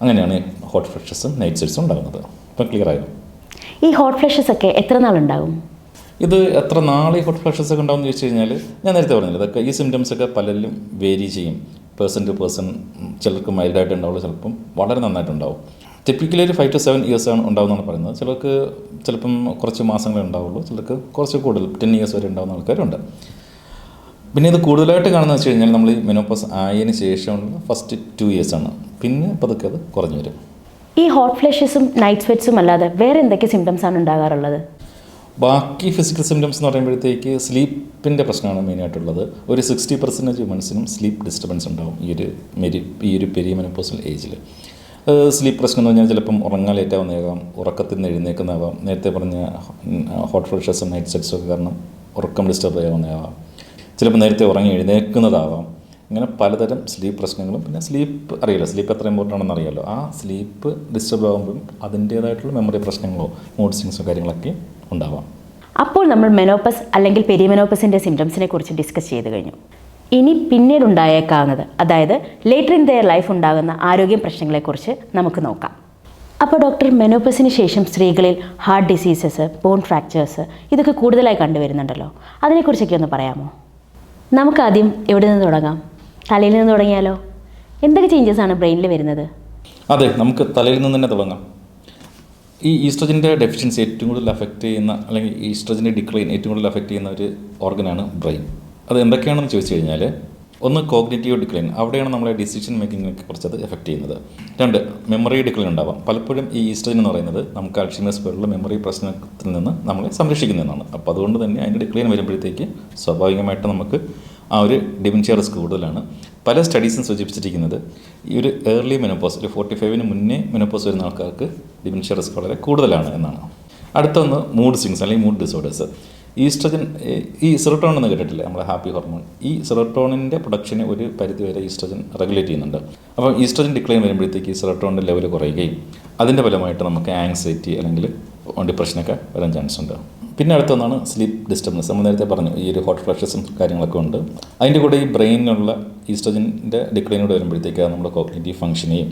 അങ്ങനെയാണ് ഹോട്ട് ഫ്ലഷസും നൈറ്റ് സെറ്റ്സും ഉണ്ടാകുന്നത്. അപ്പം ക്ലിയർ ആയോ? ഈ ഹോട്ട് ഫ്ലഷസ് ഒക്കെ എത്ര നാളുണ്ടാവും ഇത് എത്ര ഈ ഹോട്ട് ഫ്ലഷസ് ഒക്കെ ഉണ്ടാവും എന്ന് ചോദിച്ചു കഴിഞ്ഞാൽ ഞാൻ നേരത്തെ പറഞ്ഞില്ല ഇതൊക്കെ ഈ സിംറ്റംസ് ഒക്കെ പലരിലും വേരി ചെയ്യും. പേഴ്സൺ ടു പേഴ്സൺ ചിലർക്ക് മൈൽഡായിട്ട് ഉണ്ടാവുള്ളൂ ചിലപ്പം വളരെ നന്നായിട്ടുണ്ടാവും. ടിപ്പിക്കലി ഒരു ഫൈവ് ടു സെവൻ ഇയേഴ്സ് ആണ് ഉണ്ടാവുന്നതാണ് പറയുന്നത്. ചിലർക്ക് ചിലപ്പം കുറച്ച് മാസങ്ങളെ ഉണ്ടാവുള്ളൂ ചിലർക്ക് കുറച്ച് കൂടുതൽ ടെൻ ഇയേഴ്സ് വരെ ഉണ്ടാവുന്ന ആൾക്കാരുണ്ട്. പിന്നെ ഇത് കൂടുതലായിട്ട് കാണുന്നത് വെച്ച് കഴിഞ്ഞാൽ നമ്മൾ ഈ മെനോപ്പസ് ആയതിനു ശേഷമുള്ള ഫസ്റ്റ് ടു ഇയേഴ്സ് ആണ്. പിന്നെ പതുക്കെ അത് കുറഞ്ഞു വരും. ഈ ഹോട്ട് ഫ്ലഷസും നൈറ്റ് സ്വെറ്റ്സും അല്ലാതെ വേറെ എന്തൊക്കെ സിംറ്റംസ് ആണ് ഉണ്ടാകാറുള്ളത്? ബാക്കി ഫിസിക്കൽ സിംറ്റംസ് എന്ന് പറയുമ്പോഴത്തേക്ക് സ്ലീപ്പിന്റെ പ്രശ്നമാണ് മെയിനായിട്ടുള്ളത് ഒരു സിക്സ്റ്റി പെർസെന്റേജ് മനസ്സിനും സ്ലീപ്പ് ഡിസ്റ്റർബൻസ് ഉണ്ടാവും ഈ ഒരു മെരി ഈ ഒരു പെരിയമെനപ്പോസൽ ഏജിൽ സ്ലീപ്പ് പ്രശ്നം എന്ന് പറഞ്ഞാൽ ചിലപ്പം ഉറങ്ങാൻ ലേറ്റാവുന്നതാകാം ഉറക്കത്തിൽ നിന്ന് എഴുന്നേക്കുന്നതാവാം നേരത്തെ പറഞ്ഞ ഹോട്ട് ഫ്ലഷസും നൈറ്റ് ഒക്കെ കാരണം ഉറക്കം ഡിസ്റ്റർബ് ചെയ്യാവുന്നതാവാം ചിലപ്പോൾ നേരത്തെ ഉറങ്ങി എഴുന്നേൽക്കുന്നതാവാം ഇങ്ങനെ പലതരം സ്ലീപ്പ് പ്രശ്നങ്ങളും പിന്നെ സ്ലീപ്പ് അറിയില്ല സ്ലീപ്പ് എത്ര ഇമ്പോർട്ടന്റ് ആണെന്ന് അറിയാമല്ലോ ആ സ്ലീപ്പ് ഡിസ്റ്റർബ് ആകുമ്പോഴും അതിന്റേതായിട്ടുള്ള മെമ്മറി പ്രശ്നങ്ങളോ മൂഡ് സ്വിങ്സോ കാര്യങ്ങളൊക്കെ ഉണ്ടാവാം. അപ്പോൾ നമ്മൾ മെനോപ്പസ് അല്ലെങ്കിൽ പെരിമെനോപ്പസിന്റെ സിംറ്റംസിനെ കുറിച്ച് ഡിസ്കസ് ചെയ്ത് കഴിഞ്ഞു. ഇനി പിന്നീട് ഉണ്ടായേക്കാവുന്നത് അതായത് ലേറ്റർ ഇൻ ദയർ ലൈഫ് ഉണ്ടാകുന്ന ആരോഗ്യ പ്രശ്നങ്ങളെക്കുറിച്ച് നമുക്ക് നോക്കാം. അപ്പോൾ ഡോക്ടർ മെനോപ്പസിന് ശേഷം സ്ത്രീകളിൽ ഹാർട്ട് ഡിസീസസ് ബോൺ ഫ്രാക്ചേഴ്സ് ഇതൊക്കെ കൂടുതലായി കണ്ടുവരുന്നുണ്ടല്ലോ. അതിനെക്കുറിച്ചൊക്കെ ഒന്ന് പറയാമോ? നമുക്കാദ്യം എവിടെ നിന്ന് തുടങ്ങാം? തലയിൽ നിന്ന് തുടങ്ങിയാലോ? എന്തൊക്കെ ചേഞ്ചസ് ആണ് ബ്രെയിനിൽ വരുന്നത്? അതെ നമുക്ക് തലയിൽ നിന്ന് തന്നെ തുടങ്ങാം. ഈ ഈസ്ട്രജന്റെ ഡെഫിഷ്യൻസി ഏറ്റവും കൂടുതൽ അഫക്റ്റ് ചെയ്യുന്ന അല്ലെങ്കിൽ ഈസ്ട്രജന്റെ ഡിക്ലൈൻ ഏറ്റവും കൂടുതൽ അഫക്റ്റ് ചെയ്യുന്ന ഒരു ഓർഗനാണ് ബ്രെയിൻ അത് എന്തൊക്കെയാണെന്ന് ചോദിച്ചു കഴിഞ്ഞാൽ ഒന്ന് കോഗ്നേറ്റീവ് ഡിക്ലൈൻ അവിടെയാണ് നമ്മളെ ഡിസിഷൻ മേക്കിങ്ങിനെ കുറച്ച് അത് എഫക്റ്റ് ചെയ്യുന്നത്. രണ്ട് മെമ്മറി ഡിക്ലൈൻ ഉണ്ടാവാം. പലപ്പോഴും ഈ ഈസ്ട്രജൻ എന്ന് പറയുന്നത് നമുക്ക് അൾഷിമേഴ്സ് പോലുള്ള മെമ്മറി പ്രശ്നത്തിൽ നിന്ന് നമ്മളെ സംരക്ഷിക്കുന്നതാണ്. അപ്പോൾ അതുകൊണ്ട് തന്നെ അതിന്റെ ഡിക്ലൈൻ വരുമ്പോഴത്തേക്ക് സ്വാഭാവികമായിട്ട് നമുക്ക് ആ ഒരു ഡിമെൻഷ്യ റിസ്ക് കൂടുതലാണ്. പല സ്റ്റഡീസും സൂചിപ്പിച്ചിരിക്കുന്നത് ഈ ഒരു ഏർലി മെനോപ്പോസ് ഒരു ഫോർട്ടി ഫൈവിന് മുന്നേ മെനോപ്പോസ് വരുന്ന ആൾക്കാർക്ക് ഡിമെൻഷ്യ റിസ്ക് വളരെ കൂടുതലാണ് എന്നാണ്. അടുത്തൊന്ന് മൂഡ് സ്വിങ്സ് അല്ലെങ്കിൽ മൂഡ് ഡിസോർഡേഴ്സ് ഈസ്ട്രജൻ ഈ സെറട്ടോൺ എന്ന് കേട്ടിട്ടില്ലേ? നമ്മുടെ ഹാപ്പി ഹോർമോൺ ഈ സെറട്ടോണിന്റെ പ്രൊഡക്ഷനെ ഒരു പരിധി വരെ ഈസ്ട്രജൻ റെഗുലേറ്റ് ചെയ്യുന്നുണ്ട്. അപ്പോൾ ഈസ്ട്രജൻ ഡിക്ലൈൻ വരുമ്പോഴത്തേക്ക് ഈ സെറട്ടോണിന്റെ ലെവൽ കുറയുകയും അതിന്റെ ഫലമായിട്ട് നമുക്ക് ആങ്സൈറ്റി അല്ലെങ്കിൽ ഡിപ്രഷനൊക്കെ വരാൻ ചാൻസ് ഉണ്ട്. പിന്നെ അടുത്തൊന്നാണ് സ്ലീപ്പ് ഡിസ്റ്റർബൻസ് നമ്മൾ നേരത്തെ പറഞ്ഞു ഈ ഒരു ഹോട്ട് ഫ്ലഷസും കാര്യങ്ങളൊക്കെ ഉണ്ട്. അതിന്റെ കൂടെ ഈ ബ്രെയിനിനുള്ള ഈസ്ട്രജന്റെ ഡിക്ലൈനോട് വരുമ്പോഴത്തേക്ക് നമ്മുടെ കോഗ്നേറ്റീവ് ഫംഗ്ഷനെയും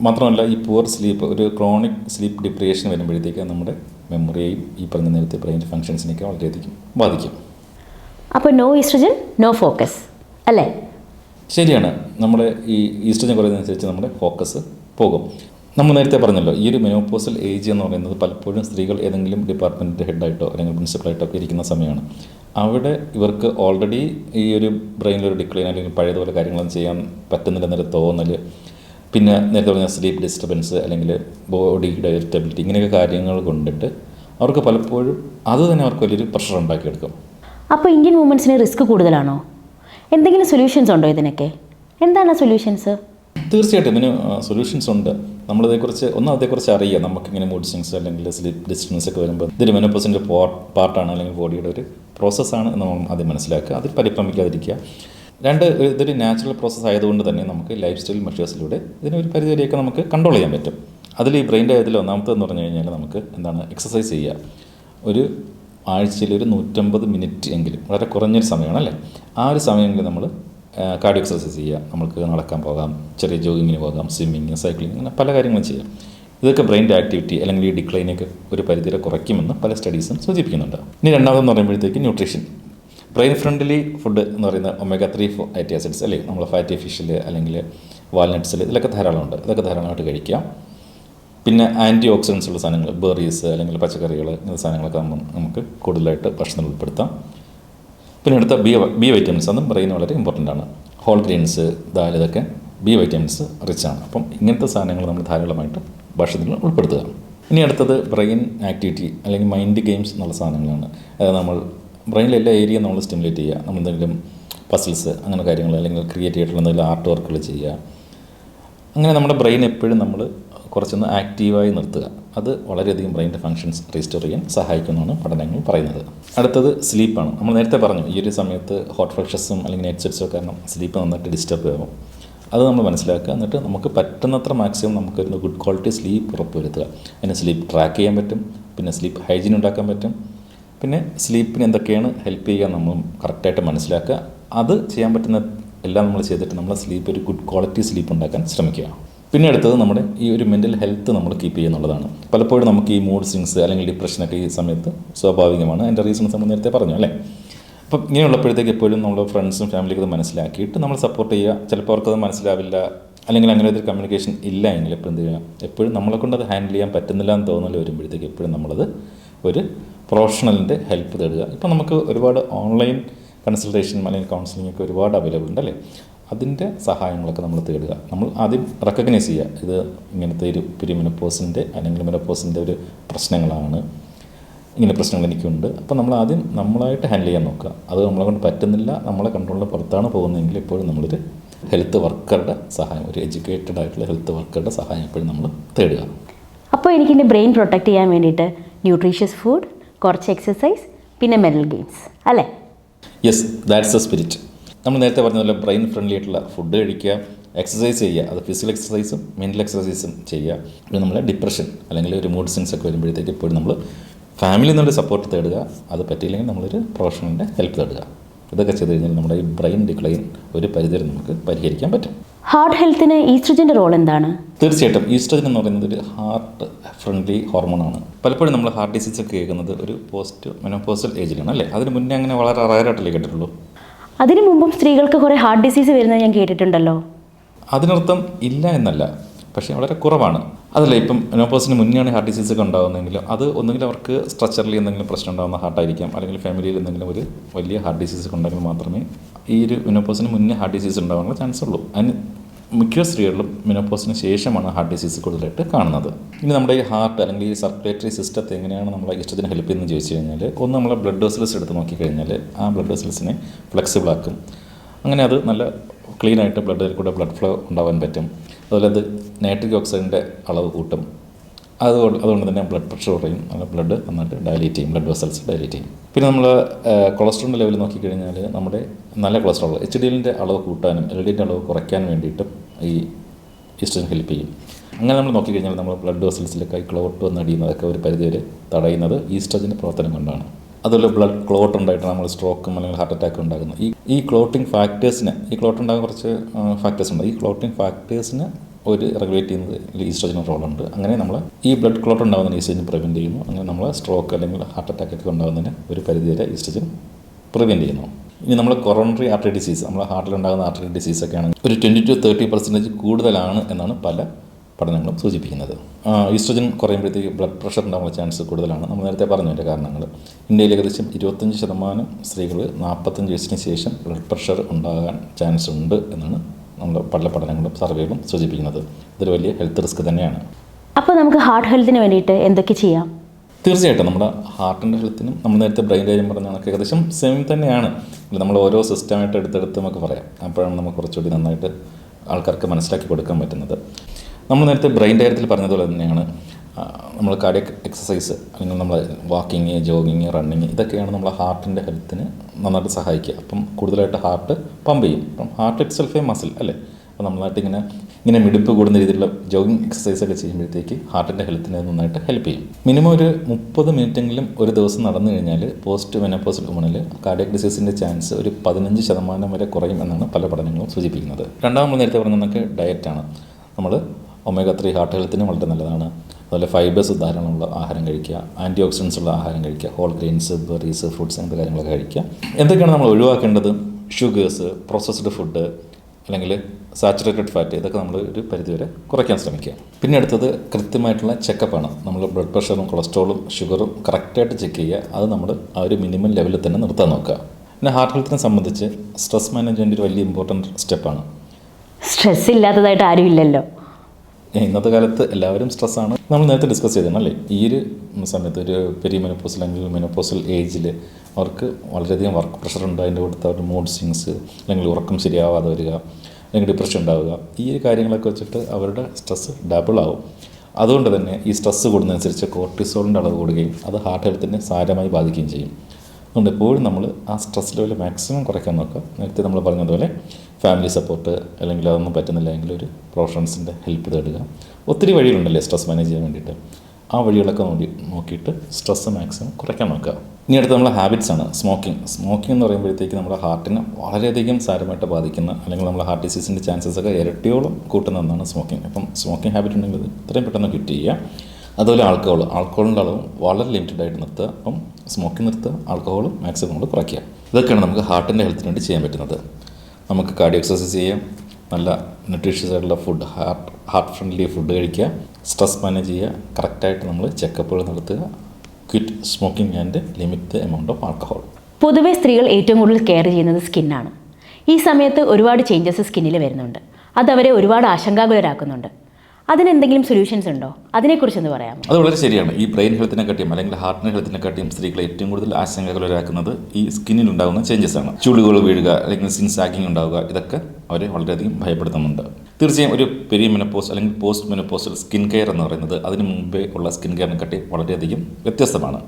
മാത്രമല്ല ഈ പുവർ സ്ലീപ്പ് ഒരു ക്രോണിക് സ്ലീപ്പ് ഡിപ്രിയേഷൻ വരുമ്പോഴത്തേക്ക് നമ്മുടെ മെമ്മറിയെയും ഈ പറഞ്ഞ നേരത്തെ ബ്രെയിൻ ഫംഗ്ഷൻസിനെയൊക്കെ വളരെയധികം ബാധിക്കും. അപ്പോൾ നോ ഈസ്ട്രജൻ നോ ഫോക്കസ് അല്ലേ? ശരിയാണ്. നമ്മുടെ ഈ ഈസ്ട്രജൻ കുറയുന്നതനുസരിച്ച് നമ്മുടെ ഫോക്കസ് പോകും. നമ്മൾ നേരത്തെ പറഞ്ഞല്ലോ ഈ ഒരു മെനോപ്പോസൽ ഏജ് എന്ന് പറയുന്നത് പലപ്പോഴും സ്ത്രീകൾ ഏതെങ്കിലും ഡിപ്പാർട്ട്മെന്റ് ഹെഡായിട്ടോ അല്ലെങ്കിൽ പ്രിൻസിപ്പളായിട്ടോ ഒക്കെ ഇരിക്കുന്ന സമയമാണ്. അവിടെ ഇവർക്ക് ഓൾറെഡി ഈ ഒരു ബ്രെയിനിലൊരു ഡിക്ലൈൻ അല്ലെങ്കിൽ പഴയതുപോലെ കാര്യങ്ങളൊന്നും ചെയ്യാൻ പറ്റുന്നില്ലെന്നൊരു തോന്നൽ. പിന്നെ നേരത്തെ പറഞ്ഞ സ്ലീപ്പ് ഡിസ്റ്റർബൻസ് അല്ലെങ്കിൽ ബോഡി ഡയറ്റബിലിറ്റി ഇങ്ങനെയൊക്കെ കാര്യങ്ങൾ കൊണ്ടിട്ട് അവർക്ക് പലപ്പോഴും അത് തന്നെ അവർക്ക് വലിയൊരു പ്രഷർ ഉണ്ടാക്കിയെടുക്കും. അപ്പോൾ ഇന്ത്യൻ വുമൻസിന് റിസ്ക് കൂടുതലാണോ? എന്തെങ്കിലും സൊല്യൂഷൻസ് ഉണ്ടോ ഇതിനൊക്കെ? എന്താണ് സൊല്യൂഷൻസ് തീർച്ചയായിട്ടും ഇതിന് സൊല്യൂഷൻസ് ഉണ്ട്. നമ്മളിതേക്കുറിച്ച് ഒന്ന് അതേക്കുറിച്ച് അറിയാം നമുക്കിങ്ങനെ മൂഡ് സ്വിങ്സ് അല്ലെങ്കിൽ സ്ലീപ്പ് ഡിസ്റ്റൻസ് ഒക്കെ വരുമ്പോൾ ഇതൊരു മെനോപ്പോസിന്റെ പാർട്ടാണ് അല്ലെങ്കിൽ ബോഡിയുടെ ഒരു പ്രോസസ്സാണ് എന്ന് നമ്മൾ ആദ്യം മനസ്സിലാക്കുക. അതിൽ പരിഭ്രമിക്കാതിരിക്കുക. രണ്ട് ഇതൊരു നാച്ചുറൽ പ്രോസസ്സ് ആയതുകൊണ്ട് തന്നെ നമുക്ക് ലൈഫ് സ്റ്റൈൽ മെഷേഴ്സിലൂടെ ഇതിനൊരു ഒരു പരിധി വരെയൊക്കെ നമുക്ക് കൺട്രോൾ ചെയ്യാൻ പറ്റും. അതിൽ ഈ ബ്രെയിന്റെ ഇതിൽ ഒന്നാമത്തെന്ന് പറഞ്ഞു കഴിഞ്ഞാൽ നമുക്ക് എന്താണ് എക്സസൈസ് ചെയ്യുക. ഒരു ആഴ്ചയിൽ ഒരു നൂറ്റമ്പത് മിനിറ്റ് എങ്കിലും വളരെ കുറഞ്ഞൊരു സമയമാണ് അല്ലേ? ആ ഒരു സമയമെങ്കിലും നമ്മൾ കാർഡിയോ എക്സസൈസ് ചെയ്യുക നമുക്ക് നടക്കാൻ പോകാം ചെറിയ ജോഗിങ്ങിന് പോകാം സ്വിമ്മിങ് സൈക്ലിംഗ് അങ്ങനെ പല കാര്യങ്ങളും ചെയ്യാം. ഇതൊക്കെ ബ്രെയിന്റെ ആക്ടിവിറ്റി അല്ലെങ്കിൽ ഈ ഡിക്ലൈനൊക്കെ ഒരു പരിധിവരെ കുറയ്ക്കുമെന്ന് പല സ്റ്റഡീസും സൂചിപ്പിക്കുന്നുണ്ട്. ഇനി രണ്ടാമതെന്ന് പറയുമ്പോഴത്തേക്ക് ന്യൂട്രീഷൻ ബ്രെയിൻ ഫ്രണ്ട്ലി ഫുഡ് എന്ന് പറയുന്ന ഒമേഗ ത്രീ ഫാറ്റി ആസിഡ്സ് അല്ലേ? നമ്മൾ ഫാറ്റി ഫിഷിൽ അല്ലെങ്കിൽ വാൽനട്ട്സിൽ ഇതിലൊക്കെ ധാരാളമുണ്ട് ഇതൊക്കെ ധാരാളമായിട്ട് കഴിക്കാം. പിന്നെ ആന്റി ഓക്സിഡൻസ് ഉള്ള സാധനങ്ങൾ ബെറീസ് അല്ലെങ്കിൽ പച്ചക്കറികൾ ഇങ്ങനത്തെ സാധനങ്ങളൊക്കെ നമുക്ക് കൂടുതലായിട്ട് ഭക്ഷണത്തിൽ ഉൾപ്പെടുത്താം. പിന്നെ അടുത്ത ബി ബി വൈറ്റമിൻസ് അതും ബ്രെയിൻ വളരെ ഇമ്പോർട്ടന്റ് ആണ്. ഹോൾ ഗ്രെയിൻസ് ദാൽ ഇതൊക്കെ ബി വൈറ്റമിൻസ് റിച്ച് ആണ്. അപ്പം ഇങ്ങനത്തെ സാധനങ്ങൾ നമ്മൾ ധാരാളമായിട്ട് ഭക്ഷണത്തിൽ ഉൾപ്പെടുത്തുക. ഇനി അടുത്തത് ബ്രെയിൻ ആക്ടിവിറ്റി അല്ലെങ്കിൽ മൈൻഡ് ഗെയിംസ് എന്നുള്ള സാധനങ്ങളാണ്. അതായത് നമ്മൾ ബ്രെയിനിലെ എല്ലാ ഏരിയയും നമ്മൾ സ്റ്റിമുലേറ്റ് ചെയ്യുക. നമ്മൾ എന്തെങ്കിലും പസിൽസ് അങ്ങനെ കാര്യങ്ങൾ അല്ലെങ്കിൽ ക്രിയേറ്റ് ചെയ്തിട്ടുള്ള എന്തെങ്കിലും ആർട്ട് വർക്കുകൾ ചെയ്യുക. അങ്ങനെ നമ്മുടെ ബ്രെയിൻ എപ്പോഴും നമ്മൾ കുറച്ചൊന്ന് ആക്റ്റീവായി നിർത്തുക. അത് വളരെയധികം ബ്രെയിന്റെ ഫങ്ഷൻസ് റീസ്റ്റോർ ചെയ്യാൻ സഹായിക്കുമെന്നാണ് പഠനങ്ങൾ പറയുന്നത്. അടുത്തത് സ്ലീപ്പാണ്. നമ്മൾ നേരത്തെ പറഞ്ഞു ഈ ഒരു സമയത്ത് ഹോട്ട് ഫ്ലക്ഷസും അല്ലെങ്കിൽ നെറ്റ് സെറ്റ്സും കാരണം സ്ലീപ്പ് നന്നായിട്ട് ഡിസ്റ്റർബ് ആകും അത് നമ്മൾ മനസ്സിലാക്കുക. എന്നിട്ട് നമുക്ക് പറ്റുന്നത്ര മാക്സിമം നമുക്ക് ഒരു ഗുഡ് ക്വാളിറ്റി സ്ലീപ്പ് ഉറപ്പുവരുത്തുക. അതിന് സ്ലീപ്പ് ട്രാക്ക് ചെയ്യാൻ പറ്റും പിന്നെ സ്ലീപ്പ് ഹൈജീൻ ഉണ്ടാക്കാൻ പറ്റും പിന്നെ സ്ലീപ്പിന് എന്തൊക്കെയാണ് ഹെൽപ്പ് ചെയ്യുക നമ്മൾ കറക്റ്റായിട്ട് മനസ്സിലാക്കുക. അത് ചെയ്യാൻ പറ്റുന്ന എല്ലാം നമ്മൾ ചെയ്തിട്ട് നമ്മൾ സ്ലീപ്പ് ഒരു ഗുഡ് ക്വാളിറ്റി സ്ലീപ്പ് ഉണ്ടാക്കാൻ ശ്രമിക്കുക. പിന്നെ അടുത്തത് നമ്മുടെ ഈ ഒരു മെന്റൽ ഹെൽത്ത് നമ്മൾ കീപ്പ് ചെയ്യുക എന്നുള്ളതാണ് പലപ്പോഴും നമുക്ക് ഈ മൂഡ് സ്വിങ്സ് അല്ലെങ്കിൽ ഡിപ്രഷനൊക്കെ ഈ സമയത്ത് സ്വാഭാവികമാണ്. അതിന്റെ റീസൺസ് നമ്മൾ നേരത്തെ പറഞ്ഞു അല്ലേ? അപ്പം ഇങ്ങനെയുള്ളപ്പോഴത്തേക്ക് എപ്പോഴും നമ്മുടെ ഫ്രണ്ട്സും ഫാമിലിക്ക് അത് മനസ്സിലാക്കിയിട്ട് നമ്മൾ സപ്പോർട്ട് ചെയ്യുക. ചിലപ്പോൾ അവർക്കത് മനസ്സിലാവില്ല. അല്ലെങ്കിൽ അങ്ങനെ ഒരു കമ്മ്യൂണിക്കേഷൻ ഇല്ല എങ്കിൽ എപ്പോഴും എന്ത് ചെയ്യുക? എപ്പോഴും നമ്മളെ കൊണ്ട് അത് ഹാൻഡിൽ ചെയ്യാൻ പറ്റുന്നില്ല എന്ന് തോന്നൽ വരുമ്പോഴത്തേക്ക് എപ്പോഴും നമ്മളത് ഒരു പ്രൊഫഷണലിന്റെ ഹെൽപ്പ് തേടുക. ഇപ്പം നമുക്ക് ഒരുപാട് ഓൺലൈൻ കൺസൾട്ടേഷൻ അല്ലെങ്കിൽ കൗൺസിലിംഗ് ഒക്കെ ഒരുപാട് അവൈലബിൾ ഉണ്ട് അല്ലേ? അതിന്റെ സഹായങ്ങളൊക്കെ നമ്മൾ തേടുക. നമ്മൾ ആദ്യം റെക്കഗ്നൈസ് ചെയ്യുക. ഇത് ഇങ്ങനത്തെ ഒരു പിരിമിനപ്പോസിന്റെ അല്ലെങ്കിൽ മെനപ്പോസിന്റെ ഒരു പ്രശ്നങ്ങളാണ്. ഇങ്ങനെ പ്രശ്നങ്ങൾ എനിക്കുണ്ട്. അപ്പോൾ നമ്മൾ ആദ്യം നമ്മളായിട്ട് ഹാൻഡിൽ ചെയ്യാൻ നോക്കുക. അത് നമ്മളെ കൊണ്ട് പറ്റുന്നില്ല. നമ്മളെ കൺട്രോളിൽ പുറത്താണ് പോകുന്നതെങ്കിൽ എപ്പോഴും നമ്മളൊരു ഹെൽത്ത് വർക്കറുടെ സഹായം ഒരു എഡ്യൂക്കേറ്റഡ് ആയിട്ടുള്ള ഹെൽത്ത് വർക്കറുടെ സഹായം എപ്പോഴും നമ്മൾ തേടുക. അപ്പോൾ എനിക്ക് എന്റെ ബ്രെയിൻ പ്രൊട്ടക്റ്റ് ചെയ്യാൻ വേണ്ടിയിട്ട് ന്യൂട്രീഷ്യസ് ഫുഡ് കുറച്ച് എക്സസൈസ് പിന്നെ മെഡൽ ഗെയിംസ് അല്ലേ? യെസ് ദാറ്റ്സ് എ സ്പിരിറ്റ് നമ്മൾ നേരത്തെ പറഞ്ഞ പോലെ ബ്രെയിൻ ഫ്രണ്ട്ലി ആയിട്ടുള്ള ഫുഡ് കഴിക്കുക എക്സസൈസ് ചെയ്യുക. അത് ഫിസിക്കൽ എക്സസൈസും മെന്റൽ എക്സസൈസും ചെയ്യുക. പിന്നെ നമ്മളെ ഡിപ്രഷൻ അല്ലെങ്കിൽ ഒരു മൂഡ് സിങ്സ് ഒക്കെ വരുമ്പോഴത്തേക്ക് എപ്പോഴും നമ്മൾ ഫാമിലി നിന്നൊരു സപ്പോർട്ട് തേടുക. അത് പറ്റിയില്ലെങ്കിൽ നമ്മളൊരു പ്രൊഫഷണലിന്റെ ഹെൽപ്പ് തേടുക. ഇതൊക്കെ ചെയ്ത് കഴിഞ്ഞാൽ നമ്മുടെ ഈ ബ്രെയിൻ ഡിക്ലൈൻ ഒരു പരിധിവരെ നമുക്ക് പരിഹരിക്കാൻ പറ്റും. ഹാർട്ട് ഹെൽത്തിന് ഈസ്ട്രജന്റെ റോൾ എന്താണ്? തീർച്ചയായിട്ടും. ഈസ്ട്രജൻ എന്ന് പറയുന്നത് ഒരു ഹാർട്ട് ഫ്രണ്ട്ലി ഹോർമോണാണ് പലപ്പോഴും നമ്മൾ ഹാർട്ട് ഡിസീസ് ഒക്കെ കേൾക്കുന്നത് ഒരു പോസ്റ്റ് മെനോപോസൽ ഏജിലാണ് അല്ലേ? അതിന് മുന്നേ അങ്ങനെ വളരെ റയറായിട്ടല്ലേ കേട്ടിട്ടുള്ളൂ. അതിനു മുമ്പും സ്ത്രീകൾക്ക് കുറേ ഹാർട്ട് ഡിസീസ് വരുന്നത് ഞാൻ കേട്ടിട്ടുണ്ടല്ലോ. അതിനർത്ഥം ഇല്ല എന്നല്ല. പക്ഷേ വളരെ കുറവാണ്. അതല്ല ഇപ്പം മെനോപ്പോസിന് മുന്നെയാണ് ഹാർട്ട് ഡിസീസ് ഒക്കെ ഉണ്ടാകുന്നതെങ്കിൽ അത് ഒന്നുകിൽ അവർക്ക് സ്ട്രക്ചറിൽ എന്തെങ്കിലും പ്രശ്നം ഉണ്ടാകുന്ന ഹാർട്ടായിരിക്കാം അല്ലെങ്കിൽ ഫാമിലിയിൽ എന്തെങ്കിലും ഒരു വലിയ ഹാർട്ട് ഡിസീസ് ഒക്കെ ഉണ്ടെങ്കിൽ മാത്രമേ ഈ ഒരു മെനോപ്പോസിന് മുന്നേ ഹാർട്ട് ഡിസീസ് ഉണ്ടാകാനുള്ള ചാൻസ് ഉള്ളൂ. അതിന് മിക്ക സ്ത്രീകളിലും മെനോപ്പോസിന് ശേഷമാണ് ഹാർട്ട് ഡിസീസ് കൂടുതലായിട്ട് കാണുന്നത്. ഇനി നമ്മുടെ ഈ ഹാർട്ട് അല്ലെങ്കിൽ ഈ സർക്കുലേറ്ററി സിസ്റ്റത്തെ എങ്ങനെയാണ് നമ്മളെ ഇഷ്ടത്തിന് ഹെൽപ്പ് ചെയ്യുന്നത് ചോദിച്ചു കഴിഞ്ഞാൽ ഒന്ന് നമ്മളെ ബ്ലഡ് വെസൽസ് എടുത്ത് നോക്കിക്കഴിഞ്ഞാൽ ആ ബ്ലഡ് വെസൽസിനെ ഫ്ലെക്സിബിൾ ആക്കും. അങ്ങനെ അത് നല്ല ക്ലീനായിട്ട് ബ്ലഡിൽ കൂടെ ബ്ലഡ് ഫ്ലോ ഉണ്ടാവാൻ പറ്റും. അതുപോലെ അത് നൈട്രിക് ഓക്സൈഡിന്റെ അളവ് കൂട്ടും. അതുകൊണ്ട് അതുകൊണ്ട് തന്നെ ബ്ലഡ് പ്രഷർ കുറയും. നല്ല ബ്ലഡ് നന്നായിട്ട് ഡയലേറ്റ് ചെയ്യും. ബ്ലഡ് വെസൽസ് ഡയലേറ്റ് ചെയ്യും. പിന്നെ നമ്മൾ കൊളസ്ട്രോളിന്റെ ലെവൽ നോക്കിക്കഴിഞ്ഞാൽ നമ്മുടെ നല്ല കൊളസ്ട്രോൾ എച്ച് ഡി എല്ലിന്റെ അളവ് കൂട്ടാനും എൽ ഡി അളവ് കുറയ്ക്കാൻ വേണ്ടിയിട്ടും ഈ ഈസ്റ്റേൺ ഹെൽപ്പ് ചെയ്യും. അങ്ങനെ നമ്മൾ നോക്കിക്കഴിഞ്ഞാൽ നമ്മൾ ബ്ലഡ് വെസൽസിലൊക്കെ ഈ ക്ലോട്ട് വന്ന് അടിയുന്നതൊക്കെ ഒരു പരിധിവരെ തടയുന്നത് ഈസ്റ്റജിന്റെ പ്രവർത്തനം കൊണ്ടാണ്. അതുപോലെ ബ്ലഡ് ക്ലോട്ട് ഉണ്ടായിട്ട് നമ്മൾ സ്ട്രോക്കും അല്ലെങ്കിൽ ഹാർട്ട് അറ്റാക്കും ഉണ്ടാകുന്നത് ഈ ഈ ക്ലോട്ടിംഗ് ഫാക്ടേഴ്സിന് ഈ ക്ലോട്ട് ഉണ്ടാകുന്ന കുറച്ച് ഫാക്ടേഴ്സ് ഉണ്ട്. ഈ ക്ലോട്ടിങ് ഫാക്ടേഴ്സിന് ഒരു റെഗുലേറ്റ് ചെയ്യുന്നത് റോൾ റോളുണ്ട് അങ്ങനെ നമ്മൾ ഈ ബ്ലഡ് ക്ലോട്ട് ഉണ്ടാകുന്നതിന് ഈസ്ട്രജൻ പ്രിവെന്റ് ചെയ്യുന്നു. അങ്ങനെ നമ്മൾ സ്ട്രോക്ക് അല്ലെങ്കിൽ ഹാർട്ട് അറ്റാക്ക് ഒക്കെ ഉണ്ടാകുന്നതിന് ഒരു പരിധിവരെ ഈസ്ട്രജൻ പ്രിവെന്റ് ചെയ്യുന്നു. ഇനി നമ്മൾ കൊറോണറി ആർട്ടറി ഡിസീസ് നമ്മുടെ ഹാർട്ടിലുണ്ടാകുന്ന ആർട്ടറി ഡിസീസ് ഒക്കെ ആണെങ്കിൽ ഒരു ട്വന്റി ടു തേർട്ടി പെർസെന്റേജ് കൂടുതലാണ് എന്നാണ് പല പഠനങ്ങളും സൂചിപ്പിക്കുന്നത്. ഈസ്ട്രജൻ കുറയുമ്പോഴത്തേക്ക് ബ്ലഡ് പ്രഷർ ഉണ്ടാകാനുള്ള ചാൻസ് കൂടുതലാണ്. നമ്മൾ നേരത്തെ പറഞ്ഞു അതിന്റെ കാരണങ്ങൾ ഇന്ത്യയിൽ ഏകദേശം ഇരുപത്തഞ്ച് ശതമാനം സ്ത്രീകൾ നാൽപ്പത്തഞ്ച് വയസ്സിന് ശേഷം ബ്ലഡ് പ്രഷർ ഉണ്ടാകാൻ ചാൻസ് ഉണ്ട് എന്നാണ് നമ്മൾ പല പഠനങ്ങളും സർവേകളും സൂചിപ്പിക്കുന്നത്. ഇതൊരു വലിയ ഹെൽത്ത് റിസ്ക് തന്നെയാണ്. അപ്പോൾ നമുക്ക് ഹാർട്ട് ഹെൽത്തിന് വേണ്ടിയിട്ട് എന്തൊക്കെ ചെയ്യാം? തീർച്ചയായിട്ടും നമ്മുടെ ഹാർട്ടിന്റെ ഹെൽത്തിനും നമ്മൾ നേരത്തെ ബ്രെയിൻ കാര്യം പറഞ്ഞ കണക്ക് ഏകദേശം സെയിം തന്നെയാണ്. നമ്മൾ ഓരോ സിസ്റ്റമായിട്ട് എടുത്തെടുത്ത് നമുക്ക് പറയാം. അപ്പോഴാണ് നമുക്ക് കുറച്ചുകൂടി നന്നായിട്ട് ആൾക്കാർക്ക് മനസ്സിലാക്കി കൊടുക്കാൻ പറ്റുന്നത്. നമ്മൾ നേരത്തെ ബ്രെയിൻ കാര്യത്തിൽ പറഞ്ഞതുപോലെ തന്നെയാണ്. നമ്മൾ കാർഡിയക് എക്സസൈസ് അല്ലെങ്കിൽ നമ്മൾ വാക്കിങ് ജോഗിങ് റണ്ണിങ് ഇതൊക്കെയാണ് നമ്മളെ ഹാർട്ടിന്റെ ഹെൽത്തിന് നന്നായിട്ട് സഹായിക്കുക. അപ്പം കൂടുതലായിട്ട് ഹാർട്ട് പമ്പ് ചെയ്യും. അപ്പം ഹാർട്ട് ഇറ്റ് സെൽഫ് മസിൽ അല്ലേ? അപ്പോൾ നമ്മളായിട്ട് ഇങ്ങനെ ഇങ്ങനെ മിടുപ്പ് കൂടുന്ന രീതിയിലുള്ള ജോഗിങ് എക്സസൈസ് ഒക്കെ ചെയ്യുമ്പോഴത്തേക്ക് ഹാർട്ടിന്റെ ഹെൽത്തിനെ നന്നായിട്ട് ഹെൽപ്പ് ചെയ്യും. മിനിമം ഒരു മുപ്പത് മിനിറ്റെങ്കിലും ഒരു ദിവസം നടന്നു കഴിഞ്ഞാൽ പോസ്റ്റ് മെനപ്പോസ് വുമണിൽ കാർഡിയക് ഡിസീസിന്റെ ചാൻസ് ഒരു പതിനഞ്ച് ശതമാനം വരെ കുറയും എന്നാണ് പല പഠനങ്ങളും സൂചിപ്പിക്കുന്നത്. രണ്ടാമത് നമ്മൾ നേരത്തെ പറഞ്ഞ നമുക്ക് ഡയറ്റാണ് നമ്മൾ ഒമേഗ ത്രീ ഹാർട്ട് ഹെൽത്തിന് വളരെ നല്ലതാണ്. അതുപോലെ ഫൈബേഴ്സ് ധാരാളമുള്ള ആഹാരം കഴിക്കുക ആന്റി ഓക്സിഡൻസ് ഉള്ള ആഹാരം കഴിക്കുക ഹോൾ ഗ്രെയിൻസ് ബെറീസ് ഫ്രൂട്ട്സ് അങ്ങനത്തെ കാര്യങ്ങളൊക്കെ കഴിക്കുക. എന്തൊക്കെയാണ് നമ്മൾ ഒഴിവാക്കേണ്ടത്? ഷുഗേഴ്സ് പ്രോസസ്ഡ് ഫുഡ് അല്ലെങ്കിൽ സാച്ചുറേറ്റഡ് ഫാറ്റ് ഇതൊക്കെ നമ്മൾ ഒരു പരിധിവരെ കുറയ്ക്കാൻ ശ്രമിക്കുക. പിന്നെ അടുത്തത് കൃത്യമായിട്ടുള്ള ചെക്കപ്പാണ് നമ്മൾ ബ്ലഡ് പ്രഷറും കൊളസ്ട്രോളും ഷുഗറും കറക്റ്റായിട്ട് ചെക്ക് ചെയ്യുക. അത് നമ്മൾ ആ ഒരു മിനിമം ലെവലിൽ തന്നെ നിർത്താൻ നോക്കുക. പിന്നെ ഹാർട്ട് ഹെൽത്തിനെ സംബന്ധിച്ച് സ്ട്രെസ് മാനേജ്മെന്റ് ഒരു വലിയ ഇമ്പോർട്ടന്റ് സ്റ്റെപ്പാണ് സ്ട്രെസ് ഇല്ലാത്തതായിട്ട് ആരും ഇല്ലല്ലോ. ഇന്നത്തെ കാലത്ത് എല്ലാവരും സ്ട്രെസ്സാണ് നമ്മൾ നേരത്തെ ഡിസ്കസ് ചെയ്തതല്ലേ ഈ ഒരു സമയത്ത് ഒരു പെരി മെനപ്പോസൽ അല്ലെങ്കിൽ മെനപ്പോസൽ ഏജിൽ അവർക്ക് വളരെയധികം വർക്ക് പ്രഷർ ഉണ്ട്. അതിന്റെ കൊടുത്ത് അവരുടെ മൂഡ് സ്വിങ്സ് അല്ലെങ്കിൽ ഉറക്കം ശരിയാവാതെ വരിക അല്ലെങ്കിൽ ഡിപ്രഷൻ ഉണ്ടാവുക ഈ ഒരു കാര്യങ്ങളൊക്കെ വെച്ചിട്ട് അവരുടെ സ്ട്രെസ്സ് ഡബിൾ ആവും. അതുകൊണ്ട് തന്നെ ഈ സ്ട്രെസ്സ് കൂടുന്നതനുസരിച്ച് കോർട്ടിസോളിന്റെ അളവ് കൂടുകയും അത് ഹാർട്ട് ഹെൽത്തിനെ സാരമായി ബാധിക്കുകയും ചെയ്യും. അതുകൊണ്ട് എപ്പോഴും നമ്മൾ ആ സ്ട്രെസ് ലെവൽ മാക്സിമം കുറയ്ക്കാൻ നോക്കുക. നേരത്തെ നമ്മൾ പറഞ്ഞതുപോലെ ഫാമിലി സപ്പോർട്ട് അല്ലെങ്കിൽ അതൊന്നും പറ്റുന്നില്ല. എങ്കിൽ ഒരു പ്രൊഫഷൻസിന്റെ ഹെൽപ്പ് തേടുക. ഒത്തിരി വഴികളുണ്ടല്ലേ സ്ട്രെസ് മാനേജ് ചെയ്യാൻ വേണ്ടിയിട്ട്. ആ വഴികളൊക്കെ നോക്കി നോക്കിയിട്ട് സ്ട്രെസ് മാക്സിമം കുറയ്ക്കാൻ നോക്കുക. ഇനി അടുത്ത് നമ്മളെ ഹാബിറ്റ്സ് ആണ് സ്മോക്കിംഗ് സ്മോക്കിംഗ് എന്ന് പറയുമ്പോഴത്തേക്ക് നമ്മുടെ ഹാർട്ടിനെ വളരെയധികം സാരമായിട്ട് ബാധിക്കുന്ന അല്ലെങ്കിൽ നമ്മുടെ ഹാർട്ട് ഡിസീസിന്റെ ചാൻസസ് ഒക്കെ ഇരട്ടിയോളം കൂട്ടുന്ന ഒന്നാണ് സ്മോക്കിംഗ് അപ്പം സ്മോക്കിംഗ് ഹാബിറ്റ് ഉണ്ടെങ്കിൽ ഇത് ഇത്രയും പെട്ടെന്ന് ക്വിറ്റ് ചെയ്യുക. അതുപോലെ ആൽക്കഹോൾ ആൾക്കഹോളിന്റെ അളവും വളരെ ലിമിറ്റഡ് ആയിട്ട് നിർത്തുക. അപ്പം സ്മോക്കിംഗ് നിർത്തുക. ആൽക്കഹോൾ മാക്സിമം നമ്മൾ കുറയ്ക്കുക. ഇതൊക്കെയാണ് നമുക്ക് ഹാർട്ടിന്റെ ഹെൽത്തിന് വേണ്ടി ചെയ്യാൻ പറ്റുന്നത്. നമുക്ക് കാർഡിയോ എക്സസൈസ് ചെയ്യാം. നല്ല ന്യൂട്രീഷ്യസ് ആയിട്ടുള്ള food heart heart friendly food കഴിക്കുക. സ്ട്രെസ് മാനേജ് ചെയ്യുക. കറക്റ്റായിട്ട് നമ്മൾ ചെക്കപ്പുകൾ നടത്തുക. Quit smoking and limit amount of alcohol പൊതുവെ സ്ത്രീകൾ ഏറ്റവും കൂടുതൽ കെയർ ചെയ്യുന്നത് സ്കിന്നാണ് ഈ സമയത്ത് ഒരുപാട് ചേഞ്ചസ് സ്കിന്നിൽ വരുന്നുണ്ട്. അതവരെ ഒരുപാട് ആശങ്കാകുലരാക്കുന്നുണ്ട്. അതിനെന്തെങ്കിലും സൊല്യൂഷൻസ് ഉണ്ടോ? അതിനെക്കുറിച്ച് ഒന്ന് പറയാമോ? അത് വളരെ ശരിയാണ്. ഈ ബ്രെയിൻ ഹെൽത്തിനെ കാട്ടിയും അല്ലെങ്കിൽ ഹാർട്ടിന്റെ ഹെൽത്തിനെ കാട്ടിയും സ്ത്രീകളെ ഏറ്റവും കൂടുതൽ ആശങ്കകൾ ആശങ്കകളൊരാക്കുന്നത് ഈ സ്കിന്നിൽ ഉണ്ടാകുന്ന ചേഞ്ചസ് ആണ്. ചുളികൾ വീഴുക അല്ലെങ്കിൽ സ്കിൻ സാഗിങ് ഉണ്ടാവുക ഇതൊക്കെ അവരെ വളരെയധികം ഭയപ്പെടുത്തുന്നുണ്ട്. തീർച്ചയായും ഒരു പെരിയ മെനപ്പോസ് അല്ലെങ്കിൽ പോസ്റ്റ് മെനപ്പോസൽ സ്കിൻ കെയർ എന്ന് പറയുന്നത് അതിന് മുമ്പേ ഉള്ള സ്കിൻ കെയറിനെ കാട്ടി വളരെയധികം വ്യത്യസ്തമാണ്.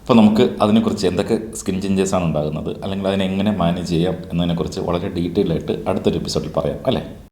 അപ്പോൾ നമുക്ക് അതിനെക്കുറിച്ച് എന്തൊക്കെ സ്കിൻ ചേഞ്ചസ് ആണ് ഉണ്ടാകുന്നത് അല്ലെങ്കിൽ അതിനെ എങ്ങനെ മാനേജ് ചെയ്യാം എന്നതിനെക്കുറിച്ച് വളരെ ഡീറ്റെയിൽ ആയിട്ട് അടുത്തൊരു എപ്പിസോഡിൽ പറയാം. അല്ലേ?